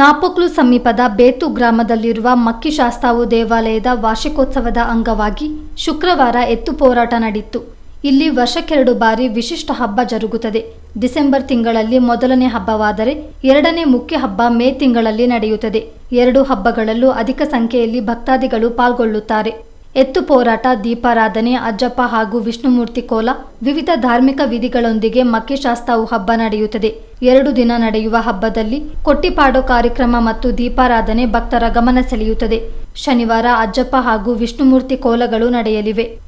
ನಾಪೊಕ್ಲು ಸಮೀಪದ ಬೇತು ಗ್ರಾಮದಲ್ಲಿರುವ ಮಕ್ಕಿಶಾಸ್ತಾವು ದೇವಾಲಯದ ವಾರ್ಷಿಕೋತ್ಸವದ ಅಂಗವಾಗಿ ಶುಕ್ರವಾರ ಎತ್ತು ಹೋರಾಟ ನಡೆಯಿತು ಇಲ್ಲಿ ವರ್ಷಕ್ಕೆರಡು ಬಾರಿ ವಿಶಿಷ್ಟ ಹಬ್ಬ ಜರುಗುತ್ತದೆ. ಡಿಸೆಂಬರ್ ತಿಂಗಳಲ್ಲಿ ಮೊದಲನೇ ಹಬ್ಬವಾದರೆ ಎರಡನೇ ಮುಖ್ಯ ಹಬ್ಬ ಮೇ ತಿಂಗಳಲ್ಲಿ ನಡೆಯುತ್ತದೆ. ಎರಡು ಹಬ್ಬಗಳಲ್ಲೂ ಅಧಿಕ ಸಂಖ್ಯೆಯಲ್ಲಿ ಭಕ್ತಾದಿಗಳು ಪಾಲ್ಗೊಳ್ಳುತ್ತಾರೆ. ಎತ್ತು ಪೋರಾಟ, ದೀಪಾರಾಧನೆ, ಅಜ್ಜಪ್ಪ ಹಾಗೂ ವಿಷ್ಣುಮೂರ್ತಿ ಕೋಲ ವಿವಿಧ ಧಾರ್ಮಿಕ ವಿಧಿಗಳೊಂದಿಗೆ ಮಕ್ಕಿಶಾಸ್ತಾವು ಹಬ್ಬ ನಡೆಯುತ್ತದೆ. ಎರಡು ದಿನ ನಡೆಯುವ ಹಬ್ಬದಲ್ಲಿ ಕೊಟ್ಟಿಪಾಡು ಕಾರ್ಯಕ್ರಮ ಮತ್ತು ದೀಪಾರಾಧನೆ ಭಕ್ತರ ಗಮನ ಸೆಳೆಯುತ್ತದೆ. ಶನಿವಾರ ಅಜ್ಜಪ್ಪ ಹಾಗೂ ವಿಷ್ಣುಮೂರ್ತಿ ಕೋಲಗಳು ನಡೆಯಲಿವೆ.